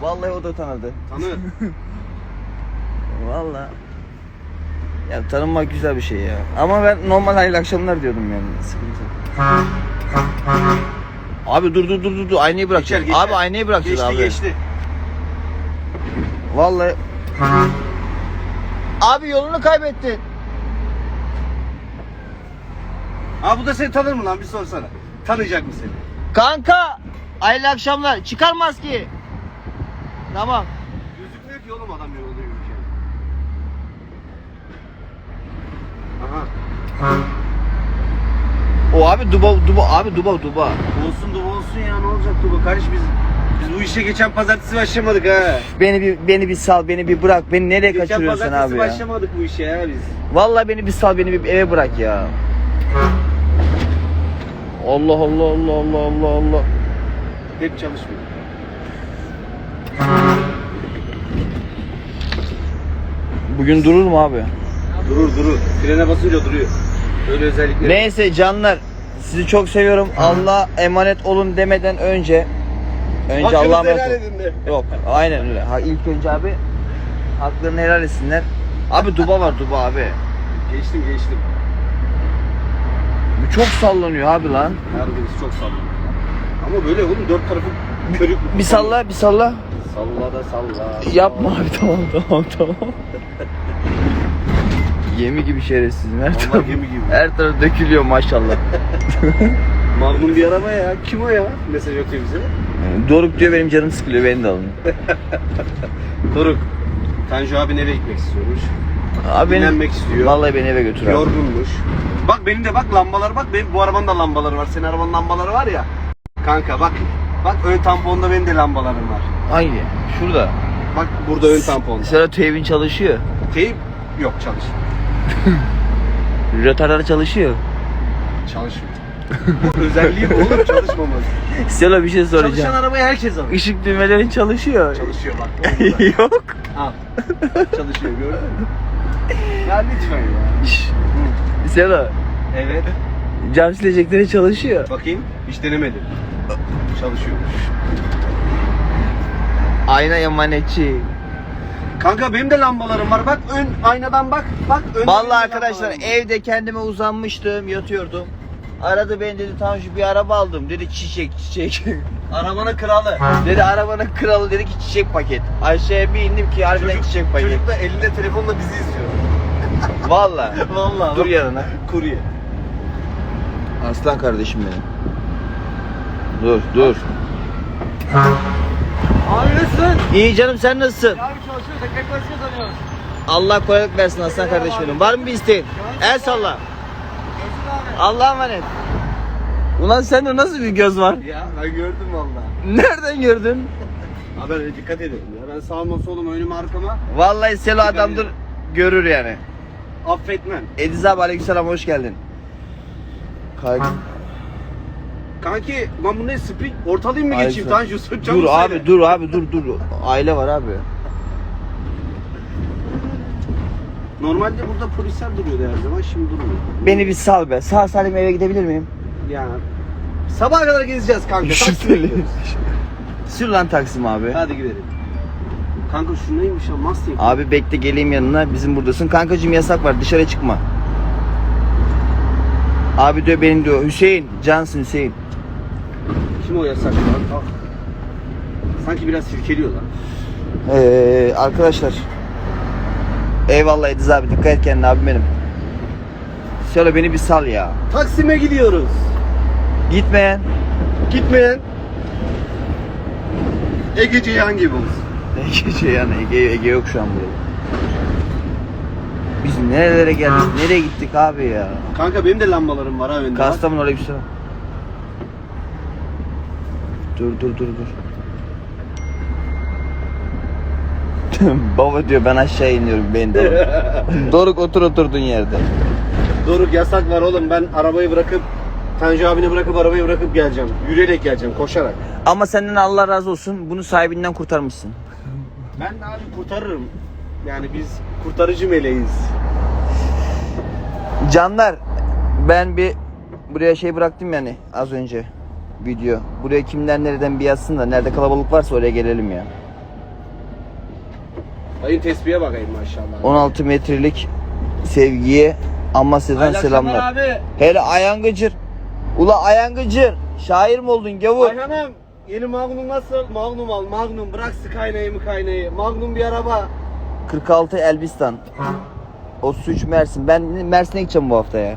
Vallahi o da tanıdı. Tanı. Vallahi. Ya tanınmak güzel bir şey ya. Ama ben normal hayırlı akşamlar diyordum yani. Sıkıntı. Abi dur dur dur dur dur aynayı bırakacağız. Geçer, geçer. Abi aynayı bırakacağız geçti abi. geçti. Vallahi. Abi yolunu kaybettin. Abi bu da seni tanır mı lan bir sorsana. Tanıyacak mı seni? Kanka. Hayırlı akşamlar. Çıkar maskeyi. Tamam. Gözükmüyor ki oğlum adam yolda yürürken. Aha. O abi duba duba abi duba duba. Olsun da olsun ya ne olacak bu kardeş biz biz bu işe geçen pazartesi başlamadık ha. Beni bir beni bir sal, beni bir bırak. Beni nereye Geçen kaçırıyorsun pazartesi abi ya? başlamadık bu işe ya biz. Vallahi beni bir sal, beni bir eve bırak ya. Allah Allah Allah Allah Allah Allah. Hep çalışmıyor. Bugün durur mu abi? Durur durur. Frene basınca duruyor. Öyle özellikleri. Neyse canlar sizi çok seviyorum. Allah emanet olun demeden önce önce Hakkınızı Allah'a helal emanet olun. edin de. Yok aynen öyle. Ha, ilk önce abi haklarını helal etsinler. Abi duba var duba abi. Geçtim geçtim. Bu çok sallanıyor abi lan. Harbimiz çok sallıyor. Ama böyle oğlum dört tarafı körük. Bir salla bir salla. Salla da salla. Yapma abi tamam tamam tamam. Gemi gibi şerefsizim her Vallahi taraf. gemi gibi. Her taraf dökülüyor maşallah. Magnum bir araba ya. Kim o ya? Mesaj atıyor bize. Doruk diyor benim canım sıkılıyor beni de alın. Doruk. Tanju abi eve gitmek istiyormuş. Abi beni, Dinlenmek istiyor. Vallahi beni eve götür abi. Yorgunmuş. Bak benim de bak lambalar bak benim bu arabanın da lambaları var. Senin arabanın lambaları var ya. Kanka bak. Bak ön tamponda benim de lambalarım var. Hangi? Şurada. Bak burada ön tamponda. Sonra teybin çalışıyor. Teyip yok çalış. Rötarlar çalışıyor. Çalışmıyor. bu özelliği bu oğlum çalışmaması. Selo bir şey Çalışan soracağım. arabayı herkes alır. Işık düğmelerin çalışıyor. Çalışıyor bak. Yok. Al. Çalışıyor gördün mü? Ya lütfen ya. Selo. Evet. Cam silecekleri çalışıyor. Bakayım. Hiç denemedim. Çalışıyormuş. Ayna emanetçi. Kanka benim de lambalarım var. Bak ön aynadan bak. Bak ön Vallahi arkadaşlar evde kendime uzanmıştım, yatıyordum. Aradı beni dedi Tanju bir araba aldım. Dedi çiçek çiçek. Arabanın kralı. dedi arabanın kralı dedi ki çiçek paket. Aşağıya bir indim ki harbiden Çocuk, çiçek paket. çocuk da elinde telefonla bizi izliyor. Vallahi. Vallahi. Dur yanına. Kurye. Aslan kardeşim benim. Dur dur. Abi nasılsın? İyi canım sen nasılsın? Abi çalışıyoruz. Ekmek parası kazanıyoruz. Allah kolaylık versin aslan kardeşim benim. Var mı bir isteğin? El salla. Allah'a emanet. Ulan sende nasıl bir göz var? Ya ben gördüm valla. Nereden gördün? Abi ben dikkat ederim ya. Ben sağıma soluma önüme arkama Vallahi Selo adamdır görür yani. affetmem. Ediz abi aleykümselam hoş geldin. Kay Kanki ben bu ne spring ortalayayım mı Ay geçeyim sen- Tanju? Çabuk dur abi dur abi dur dur. Aile var abi. Normalde burada polisler duruyordu her zaman şimdi durmuyor. Beni bir sal be. Sağ salim eve gidebilir miyim? Yani sabaha kadar gezeceğiz kanka. Taksim'e gidiyoruz. Sür lan Taksim abi. Hadi gidelim. Kanka şu neymiş ya Mustang. Abi bekle geleyim yanına. Bizim buradasın. Kankacığım yasak var. Dışarı çıkma. Abi diyor benim diyor. Hüseyin. Cansın Hüseyin. Kim o yasak lan? Sanki biraz sirkeliyor lan. Ee, arkadaşlar. Eyvallah Ediz abi. Dikkat et kendine abim benim. Söyle beni bir sal ya. Taksim'e gidiyoruz. Gitmeyen. Gitmeyen Ege Ceyhan gibi olsun. Ege yani Ege, Ege yok şu an burada. Biz nerelere geldik? Nereye gittik abi ya? Kanka benim de lambalarım var ha önde. bak. Kastamonu oraya bir şey. Dur dur dur dur. Baba diyor ben aşağı iniyorum beni de. Doruk otur oturduğun yerde. Doruk yasak var oğlum ben arabayı bırakıp Tanju abini bırakıp arabayı bırakıp geleceğim. Yürüyerek geleceğim koşarak. Ama senden Allah razı olsun. Bunu sahibinden kurtarmışsın. Ben de abi kurtarırım. Yani biz kurtarıcı meleğiz. Canlar ben bir buraya şey bıraktım yani az önce video. Buraya kimler nereden bir yazsın da nerede kalabalık varsa oraya gelelim ya. Dayın tespihe bakayım maşallah. 16 metrelik sevgiye Amasya'dan Hayırlı selamlar. abi. Hele Ayhan Gıcır. Ula Ayhan Gıcır. Şair mi oldun gavur? Ayhan'ım yeni Magnum nasıl? Magnum al Magnum bırak Skyline'ı mı kaynayı. Magnum bir araba. 46 Elbistan. 33 Mersin. Ben Mersin'e gideceğim bu hafta ya.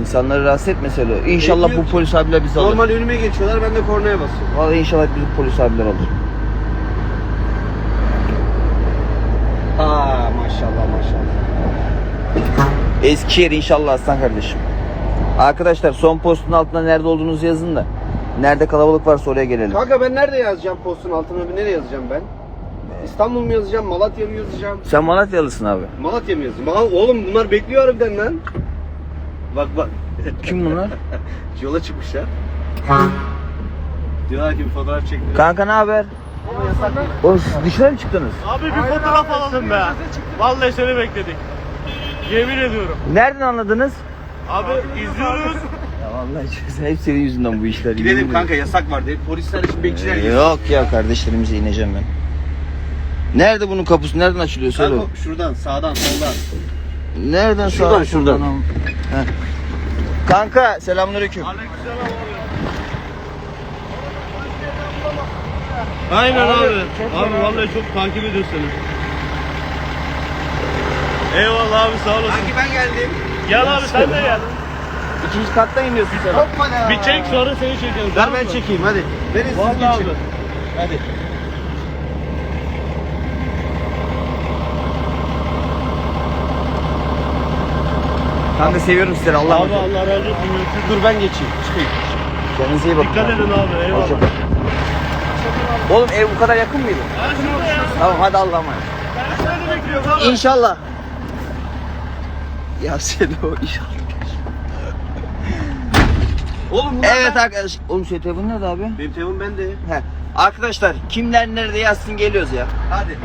İnsanları rahatsız etme söyle. İnşallah bu Bekliyor. polis abiler bizi alır. Normal önüme geçiyorlar ben de kornaya basıyorum. Vallahi inşallah bizi polis abiler alır. Aa maşallah maşallah. Eskişehir inşallah aslan kardeşim. Arkadaşlar son postun altına nerede olduğunuzu yazın da. Nerede kalabalık varsa oraya gelelim. Kanka ben nerede yazacağım postun altına? Bir nereye yazacağım ben? İstanbul mu yazacağım? Malatya mı yazacağım? Sen Malatyalısın abi. Malatya mı yazacağım? Oğlum bunlar bekliyor harbiden lan. Bak bak. Kim bunlar? Yola çıkmışlar. Diyorlar ki bir fotoğraf çektirelim. Kanka ne haber? Ama yasak mı? Oğlum siz dışarı mı çıktınız? Abi bir fotoğraf alalım be. Vallahi seni bekledik. Yemin ediyorum. Nereden anladınız? Abi izliyoruz. Vallahi sen- hep senin yüzünden bu işler. Gidelim kanka yasak var dedi. Polisler için bekçiler Ee. Yok ya kardeşlerimize ineceğim ben. Nerede bunun kapısı? Nereden açılıyor? Söyle. Kanka şuradan sağdan soldan. Nereden Şuradan, sağa, şuradan. soldan? Heh. Kanka selamünaleyküm. Aleykümselam abi. Aynen abi. Abi vallahi çok takip ediyoruz seni. Eyvallah abi sağ olasın. Sanki ben geldim. Gel abi sen de gel. İkinci kattan iniyorsun sen. Hoppala. Bir çek sonra seni çekelim. Ver tamam ben mı? çekeyim hadi. Verin siz Vallahi geçin. abi. Hadi. Kanka seviyorum sizleri Allah'a Abi olun. Allah razı olsun. Dur ben geçeyim. Çıkayım. Kendinize iyi bakın. Dikkat edin abi eyvallah. Oğlum ev bu kadar yakın mıydı? Ben ya. Tamam hadi Allah'a emanet. Ben seni bekliyorum abi. İnşallah. Ya sen o inşallah. Oğlum bunlar Evet ben- arkadaş. Oğlum senin telefonun nerede abi? Benim telefonum bende. He. Arkadaşlar kimler nerede yazsın geliyoruz ya. Hadi.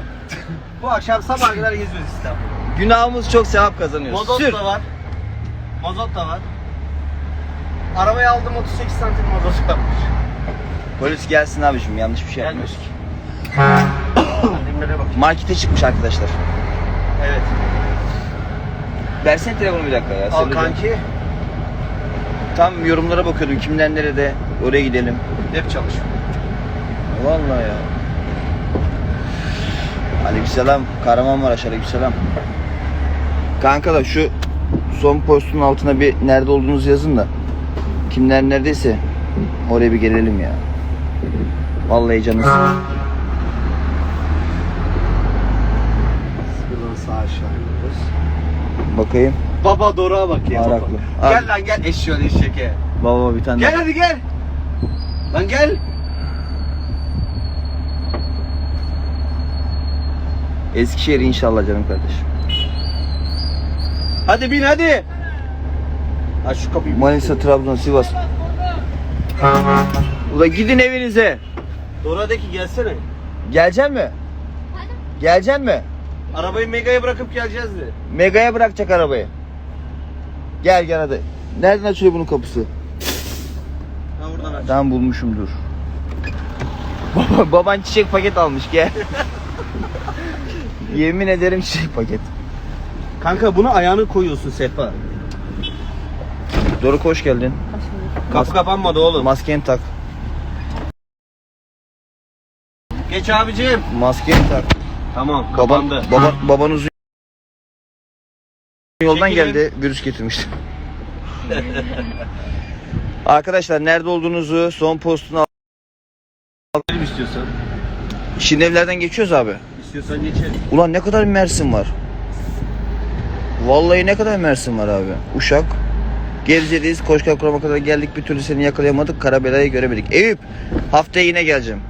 Bu akşam sabah kadar geziyoruz İstanbul'u. Günahımız çok sevap kazanıyoruz. Mazot Sür. da var. Mazot da var. Arabayı aldım 38 santim mazot yapmış. Polis gelsin abiciğim yanlış bir şey yapmıyoruz ki. Markete çıkmış arkadaşlar. Evet. Versene telefonu bir dakika ya. Al kanki. Tam yorumlara bakıyordum kimler nerede oraya gidelim. Hep çalışıyor. Vallahi ya. Aleykümselam. Kahramanmaraş aleykümselam. Kanka da şu son postun altına bir nerede olduğunuzu yazın da. Kimler neredeyse oraya bir gelelim ya. Vallahi iniyoruz. Bakayım. Baba Doruk'a bak ya. Baba. Gel lan gel eşeğin eşeğe. Baba bir tane. Gel hadi gel. Lan gel. Eskişehir inşallah canım kardeşim. Hadi bin hadi. Aç şu kapıyı. Manisa, Trabzon, Sivas. Ula gidin evinize. Doruk'a de ki gelsene. Gelecek mi? Gelecek mi? Arabayı Mega'ya bırakıp geleceğiz de. Mega'ya bırakacak arabayı. Gel gel hadi. Nereden açılıyor bunun kapısı? Ha oradan aç. Ben bulmuşumdur. Baba, baban çiçek paket almış gel. Yemin ederim çiçek paket. Kanka bunu ayağını koyuyorsun sehpa. Doruk hoş geldin. Kapı kapanmadı oğlum. Maskeni tak. Geç abicim. Maskeni tak. Tamam Baban, kapandı. baba, baban uzun yoldan Çekilin. geldi virüs getirmişti. Arkadaşlar nerede olduğunuzu son postun alt- Gidelim istiyorsan. Şimdi evlerden geçiyoruz abi. İstiyorsan geçelim. Ulan ne kadar Mersin var. Vallahi ne kadar Mersin var abi. Uşak. Gebze'deyiz. Koşkar Kuram'a kadar geldik. Bir türlü seni yakalayamadık. Karabelayı göremedik. Eyüp. Haftaya yine geleceğim.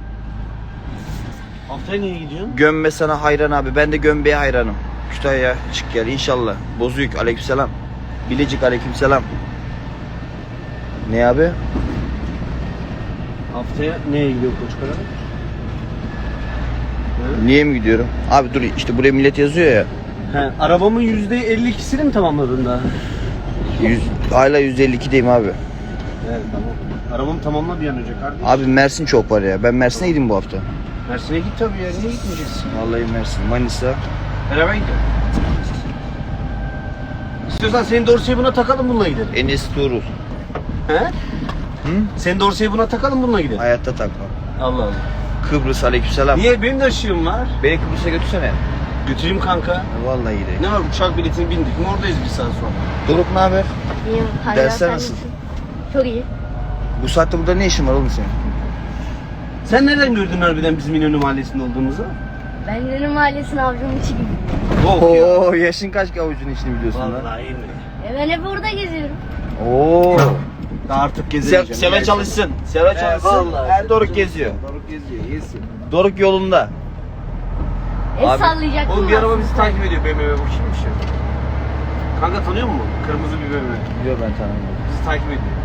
Haftaya niye gidiyorsun? Gömme sana hayran abi. Ben de Gömbe'ye hayranım. Kütahya çık gel inşallah. Bozuyuk aleykümselam. Bilecik aleykümselam. Ne abi? Haftaya neye gidiyor Koçkara? Niye mi gidiyorum? Abi dur işte buraya millet yazıyor ya. He, arabamın %52'sini mi tamamladın daha? Yüz, hala %52'deyim abi. Evet tamam. Arabamı tamamla bir an önce kardeşim. Abi Mersin çok var ya. Ben Mersin'e gideyim bu hafta. Mersin'e git tabii ya. Niye gitmeyeceksin? Vallahi Mersin, Manisa. Beraber gidelim. İstiyorsan senin dorseyi buna takalım bununla gidelim. Enes Tuğrul. He? Hı? Senin dorseyi buna takalım bununla gidelim. Hayatta takma. Allah Allah. Kıbrıs aleykümselam. Niye? Benim de ışığım var. Beni Kıbrıs'a götürsene. Götüreyim kanka. Vallahi gidelim. Ne var uçak biletini bindik mi oradayız bir saat sonra. Doruk ne haber? İyiyim. Hayır, Dersler sen nasıl? Çok iyi. Bu saatte burada ne işin var oğlum senin? Sen nereden gördün harbiden bizim İnönü Mahallesi'nde olduğumuzu? Ben Yunus Mahallesi'nin avcunun içi gibi. Oh ya. Oo yaşın kaç ki avucun içini biliyorsun lan. Vallahi mi? E ben hep orada geziyorum. Oo. Daha artık gezemeyeceğim. Seva gerçekten. çalışsın. Seva He, çalışsın. vallahi. Her Doruk geziyor. Doruk geziyor, iyisin. Doruk yolunda. El Abi, sallayacaktım. Oğlum bir araba bizi takip ediyor BMW bu kimmiş ya? Kanka tanıyor musun? Kırmızı bir BMW. Biliyor ben tanımıyorum. Bizi takip ediyor.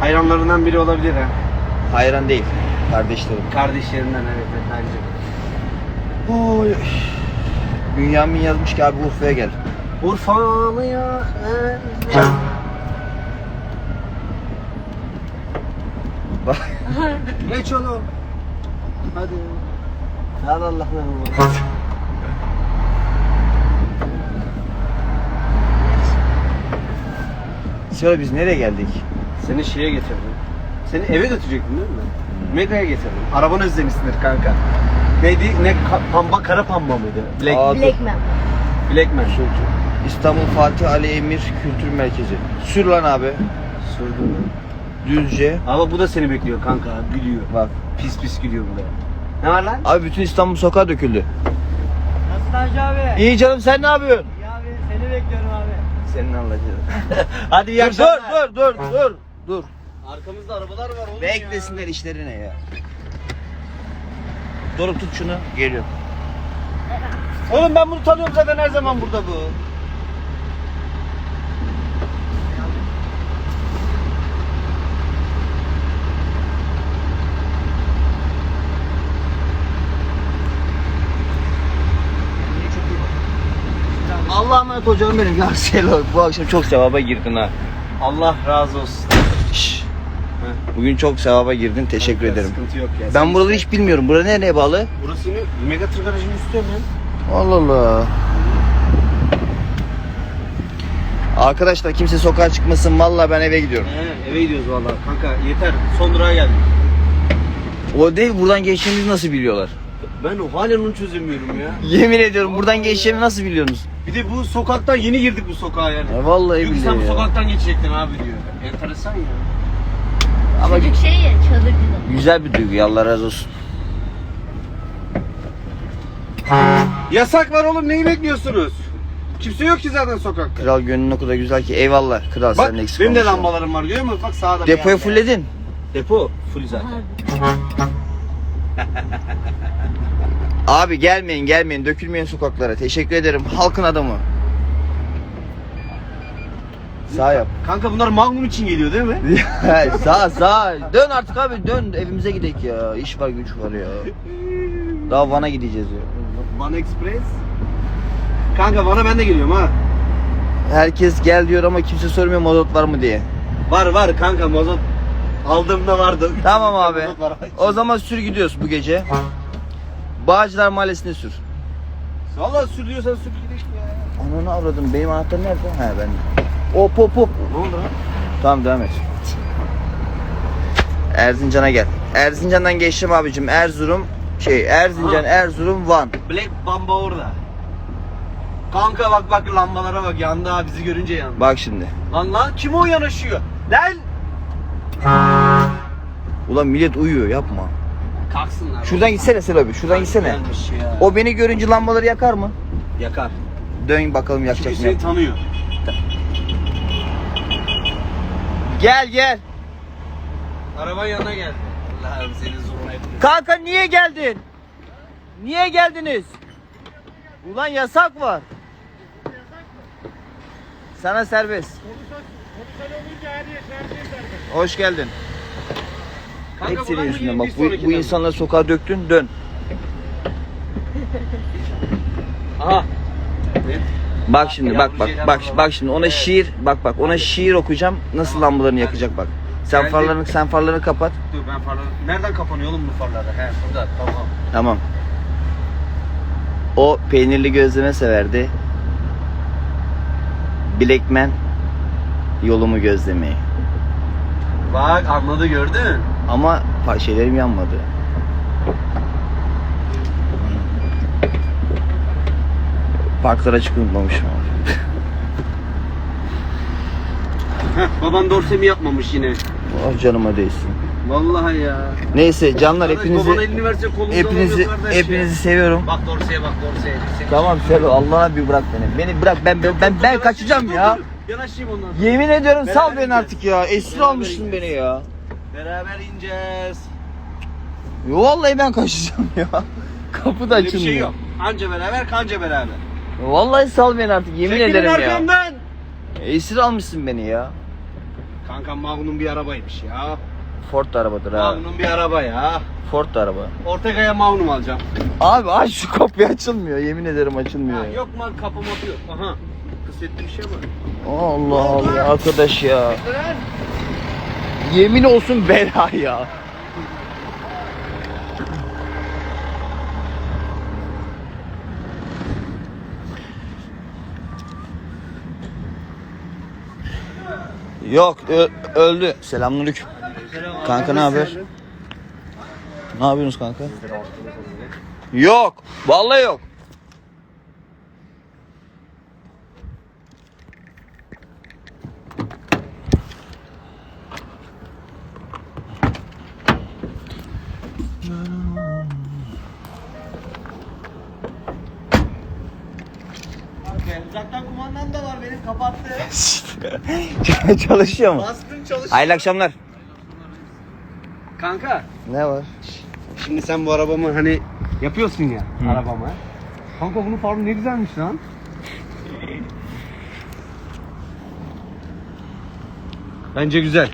Hayranlarından biri olabilir ha. Hayran değil. Kardeşlerim. Kardeşlerinden evet evet bence. Oy. Bünyamin yazmış ki abi Urfa'ya gel. Urfalı ya. Bak. Geç oğlum. Hadi. Hadi Allah'ım. Sonra biz nereye geldik? Seni şeye getirdim. Seni eve götürecektim değil mi? Mega'ya getirdim. Arabanı özlemişsindir kanka. Neydi? Ne ka- pamba kara pamba mıydı? Black Aa, dur. Blackman. Blackman. İstanbul Fatih Ali Emir Kültür Merkezi. Sür lan abi. Sürdüm? Düzce. Ama bu da seni bekliyor kanka. Gülüyor. Bak. Pis pis gülüyor bu da. Ne var lan? Abi bütün İstanbul sokağa döküldü. Nasılsın Hacı abi? İyi canım sen ne yapıyorsun? İyi abi seni bekliyorum abi. Senin Allah'ın. Hadi iyi dur, akşamlar. dur dur dur dur. Dur. Arkamızda arabalar var oğlum Beklesinler işlerine ya. Doruk tut şunu. Geliyor. ya. Oğlum ben bunu tanıyorum zaten her zaman burada bu. Allah'a emanet hocam benim. Ya Selo bu akşam çok sevaba girdin ha. Allah razı olsun. Bugün çok sevaba girdin. Teşekkür ederim. Sıkıntı yok ya. Ben buraları hiç bilmiyorum. Bura nereye bağlı? Burası ne? Mega Tır garajının üstü hemen. Allah Allah. Arkadaşlar kimse sokağa çıkmasın. Vallahi ben eve gidiyorum. He, eve gidiyoruz vallahi. Kanka yeter. Son durağa geldik. O değil buradan geçtiğimizi nasıl biliyorlar? Ben o halen onu çözemiyorum ya. Yemin ediyorum buradan geçeceğimi nasıl biliyorsunuz? Bir de bu sokaktan yeni girdik bu sokağa yani. Ya vallahi Çünkü billahi sen bu ya. sokaktan geçecektin abi diyor. Enteresan ya. Ama Çocuk şey ya çadırcıda. güzel bir duygu. ya, Allah razı olsun. Yasak var oğlum neyi bekliyorsunuz? Kimse yok ki zaten sokakta. Kral gönlün o kadar güzel ki. Eyvallah kral Bak sen eksik benim de lambalarım var görüyor musun? Bak sağda. Depoyu beyaz. fulledin. Depo full zaten. Abi gelmeyin gelmeyin dökülmeyin sokaklara. Teşekkür ederim. Halkın adamı. Sağ yap. Kanka bunlar Magnum için geliyor değil mi? sağ sağ. Dön artık abi dön evimize gidelim ya. İş var güç var ya. Daha Van'a gideceğiz ya. Van Express. Kanka bana ben de geliyorum ha. Herkes gel diyor ama kimse sormuyor mazot var mı diye. Var var kanka mazot aldığımda vardı. Tamam abi. O zaman sür gidiyoruz bu gece. Bağcılar Mahallesi'ne sür. Valla sürüyorsan sür gidelim ya. Ananı avradım. Benim anahtar nerede? He ben. Hop hop hop. Ne oldu lan? Tamam devam et. Erzincan'a gel. Erzincan'dan geçtim abicim. Erzurum şey Erzincan, Ha. Erzurum, Van. Black Bamba orada. Kanka bak bak lambalara bak yandı ha bizi görünce yandı. Bak şimdi. Lan lan kim o yanaşıyor? Lan! Ulan millet uyuyor yapma. Kalksınlar. Şuradan gitsene Selo abi. Şuradan gitsene. Ya. O beni görünce lambaları yakar mı? yakar. Dön bakalım yakacak Çünkü mı? seni yak- tanıyor. Gel gel. Araban yanına geldi. Allah'ım seni zoruna etmesin. Kanka niye geldin? Niye geldiniz? Ulan yasak var. Sana serbest. Hoş geldin. Kanka Hep senin yüzünden bak. Bu, bu insanları sokağa döktün dön. Aha. Ne? Bak şimdi bak bak bak bak şimdi ona şiir bak bak ona şiir okuyacağım nasıl lambalarını yakacak bak. Sen Geldik. farlarını sen farlarını kapat. Dur ben farları... Nereden kapanıyor oğlum bu farları? He burada tamam. Tamam. O peynirli gözleme severdi. Bilekmen yolumu gözlemeyi. Bak anladı gördün. Ama pa- şeylerim yanmadı. Parklara açık unutmamışım abi. Heh, baban dorsemi yapmamış yine. Oh canıma değsin. Vallahi ya. Neyse canlar hepinizi elini verse hepinizi hepinizi seviyorum. Bak dorseye bak dorseye. Seni- Tamam sev Allah'ına bir bırak beni. Beni bırak ben ben ben, ben kaçacağım ya. Yanaşayım ondan sonra. Yemin ediyorum sal Beraber beni artık ya. Esir Beraber almışsın beni ya. Beraber ineceğiz. Yo, Vallahi ben kaçacağım ya. Kapı da Öyle bir açılmıyor. şey yok. Anca beraber kanca beraber. Vallahi sal beni artık yemin Çekilin ederim ya. arkamdan. Esir almışsın beni ya. Kanka Magnum bir arabaymış ya. Ford da arabadır ha. Magnum bir araba ya. Ford da araba. Ortega'ya Magnum alacağım. Abi aç şu kapıyı açılmıyor. Yemin ederim açılmıyor. Ha, yok mu kapı mapı yok. Aha. Kısmetli bir şey var. Allah Allah arkadaş ya. Yemin olsun bela ya. Yok öldü. Selamünaleyküm. Kanka ne haber? Ne yapıyorsunuz kanka? Yok. Vallahi yok. Uzaktan kumandam da var benim kapattı. Çalışıyor mu? Bastım çalışıyor. Hayırlı akşamlar. Kanka Ne var? şimdi sen bu arabamı hani yapıyorsun ya arabamı. Kanka bunun farı ne güzelmiş lan. Bence güzel.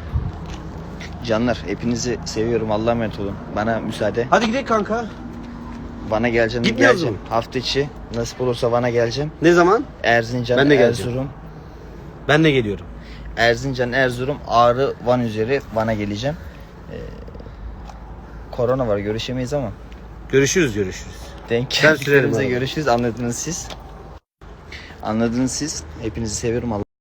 Canlar hepinizi seviyorum. Allah'a emanet olun. Bana müsaade. Hadi gidelim kanka. Bana geleceğim. Gitmiyoruz geleceğim. Hafta içi nasip olursa Van'a geleceğim. Ne zaman? Erzincan, Ben de geleceğim. Erzurum. Ben de geliyorum. Erzincan, Erzurum, Ağrı, Van üzeri Van'a geleceğim. Ee, korona var görüşemeyiz ama. Görüşürüz görüşürüz. Denk Ben görüşürüz. Anladınız siz. Anladınız siz. Hepinizi seviyorum. Allah